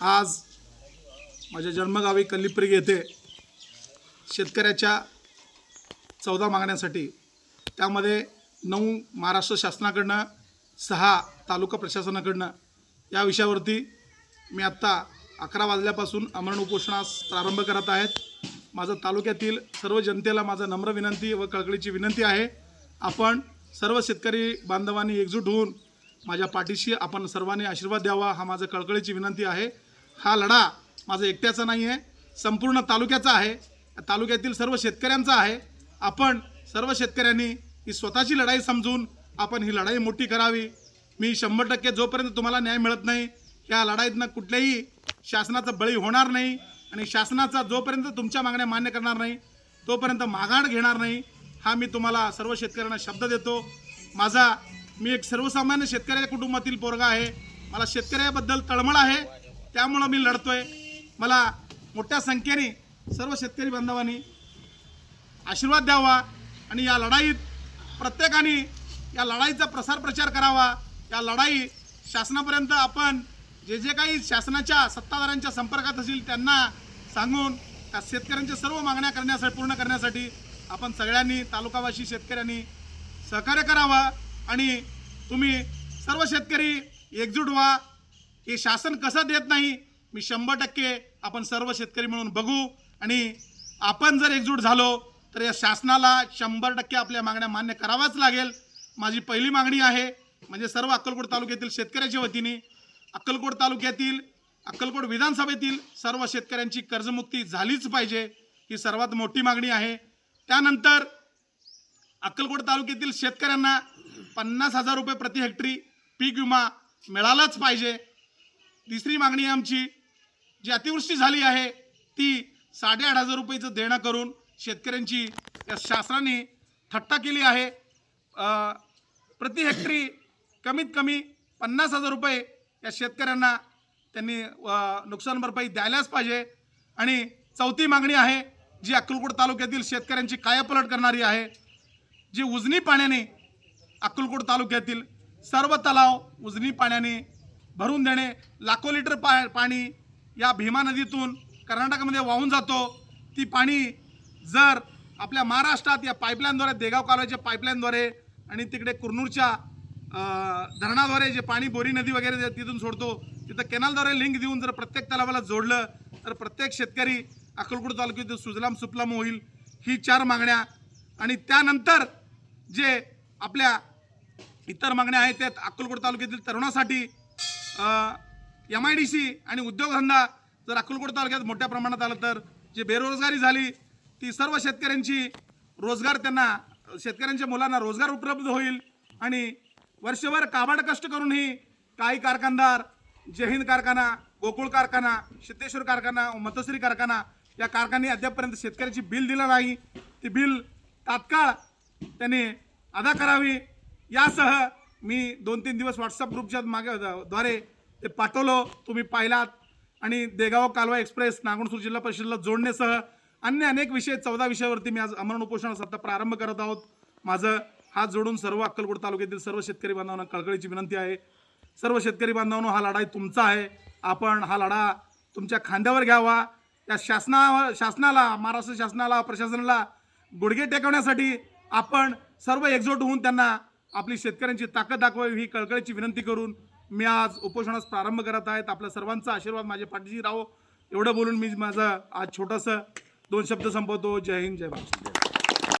आज माझ्या जन्मगावी कल्लिप्रिग येथे शेतकऱ्याच्या चौदा मागण्यासाठी त्यामध्ये नऊ महाराष्ट्र शासनाकडनं सहा तालुका प्रशासनाकडनं या विषयावरती मी आत्ता अकरा वाजल्यापासून अमरण उपोषणास प्रारंभ करत आहेत. माझं तालुक्यातील सर्व जनतेला माझं नम्र विनंती व कळकळीची विनंती आहे. आपण सर्व शेतकरी बांधवांनी एकजूट होऊन माझ्या पाठीशी आपण सर्वांनी आशीर्वाद द्यावा हा माझं कळकळीची विनंती आहे. हा लढा माझा एकट्याचा नाही आहे संपूर्ण तालुक्याचा आहे. तालुक्यातील सर्व शेतकऱ्यांचा आहे. आपण सर्व शेतकऱ्यांनी ही स्वतःची लढाई समजून आपण ही लढाई मोठी करावी. मी शंभर टक्के जोपर्यंत तुम्हाला न्याय मिळत नाही या लढाईतनं कुठल्याही शासनाचा बळी होणार नाही आणि शासनाचा जोपर्यंत तुमच्या मागण्या मान्य करणार नाही तोपर्यंत माघार घेणार नाही हा मी तुम्हाला सर्व शेतकऱ्यांना शब्द देतो. माझा मी एक सर्वसामान्य शेतकऱ्याच्या कुटुंबातील पोरगा आहे. मला शेतकऱ्याबद्दल तळमळ आहे. त्यामुळं मी लढतोय. मला मोठ्या संख्येने सर्व शेतकरी बांधवांनी आशीर्वाद द्यावा आणि या लढाईत प्रत्येकाने या लढाईचा प्रसार प्रचार करावा. या लढाई शासनापर्यंत आपण जे जे काही शासनाच्या सत्ताधाऱ्यांच्या संपर्कात असतील त्यांना सांगून त्या शेतकऱ्यांच्या सर्व मागण्या करण्यासाठी पूर्ण करण्यासाठी आपण सगळ्यांनी तालुकावासी शेतकऱ्यांनी सहकार्य करावं आणि तुम्ही सर्व शेतकरी एकजूट व्हा. हे शासन कसं देत नाही मी शंभर टक्के आपण सर्व शेतकरी मिळून बघू आणि आपण जर एकजूट झालो तर या शासनाला शंभर टक्के आपल्या मागण्या मान्य करावाच लागेल. माझी पहिली मागणी आहे म्हणजे सर्व अक्कलकोट तालुक्यातील शेतकऱ्याच्या वतीने अक्कलकोट तालुक्यातील अक्कलकोट विधानसभेतील सर्व शेतकऱ्यांची कर्जमुक्ती झालीच पाहिजे ही सर्वात मोठी मागणी आहे. त्यानंतर अक्कलकोट तालुक्यातील शेतकऱ्यांना पन्नास हजार रुपये प्रति हेक्टरी पीक विमा मिळालाच पाहिजे. तिसरी मागणी आहे आमची. जी अतिवृष्टी झाली आहे ती साडेआठ हजार रुपयेचं देणं करून शेतकऱ्यांची या शासनाने थट्टा केली आहे. प्रति हेक्टरी कमीत कमी पन्नास हजार रुपये या शेतकऱ्यांना त्यांनी नुकसान भरपाई द्यायलाच पाहिजे. आणि चौथी मागणी आहे जी अक्कलकोट तालुक्यातील शेतकऱ्यांची कायापलट करणारी आहे जी उजनी पाण्याने अक्कलकोट तालुक्यातील सर्व तलाव उजनी पाण्याने भरून देणे लाखो लिटर पा पाणी या भीमा नदीतून कर्नाटकमध्ये वाहून जातो. ती पाणी जर आपल्या महाराष्ट्रात या पाईपलाईनद्वारे देगाव कालव्याच्या पाईपलाईनद्वारे आणि तिकडे कुरनूरच्या धरणाद्वारे जे पाणी बोरी नदी वगैरे तिथून सोडतो तिथं केनालद्वारे लिंक देऊन जर प्रत्येक तलावाला जोडलं तर प्रत्येक शेतकरी अक्कलकोट तालुक्यात सुजलाम सुफलाम होईल ही चार मागण्या. आणि त्यानंतर जे आपल्या इतर मागण्या आहेत त्यात अक्कलकोट तालुक्यातील तरुणासाठी एम आय डी सी आणि उद्योगधंदा जर अक्कलकोट तालुक्यात मोठ्या प्रमाणात आलं तर जे बेरोजगारी झाली ती सर्व शेतकऱ्यांची रोजगार त्यांना शेतकऱ्यांच्या मुलांना रोजगार उपलब्ध होईल आणि वर्षभर काबाड कष्ट करूनही काही कारखानदार जयहिंद कारखाना गोकुळ कारखाना सिद्धेश्वर कारखाना मतश्री कारखाना या कारखाने अद्यापपर्यंत शेतकऱ्याची बिल दिलं नाही. ती बिल तात्काळ त्यांनी अदा करावी. यासह मी दोन तीन दिवस व्हॉट्सअप ग्रुपच्या मागे द्वारे ते पाठवलं तुम्ही पाहिलात. आणि देगाव कालवा एक्सप्रेस नागणसूर जिल्हा परिषदेला जोडण्यासह अन्य अनेक विषय चौदा विषयावरती मी आज अमरण उपोषणास आता प्रारंभ करत आहोत. माझं हात जोडून सर्व अक्कलकोट तालुक्यातील सर्व शेतकरी बांधवांना कळकळीची विनंती आहे. सर्व शेतकरी बांधवांनो हा लढाई तुमचा आहे. आपण हा लढा तुमच्या खांद्यावर घ्यावा. त्या शासना शासनाला महाराष्ट्र शासनाला प्रशासनाला गुडघे टेकवण्यासाठी आपण सर्व एकजूट होऊन त्यांना आपली शेतकऱ्यांची ताकद दाखवावी ही कळकळीची विनंती करून मी आज उपोषणास प्रारंभ करत आहेत. आपल्या सर्वांचा आशीर्वाद माझ्या पाठीशी राहो. एवढं बोलून मी माझं आज छोटंसं दोन शब्द संपवतो. जय हिंद जय महाराष्ट्र.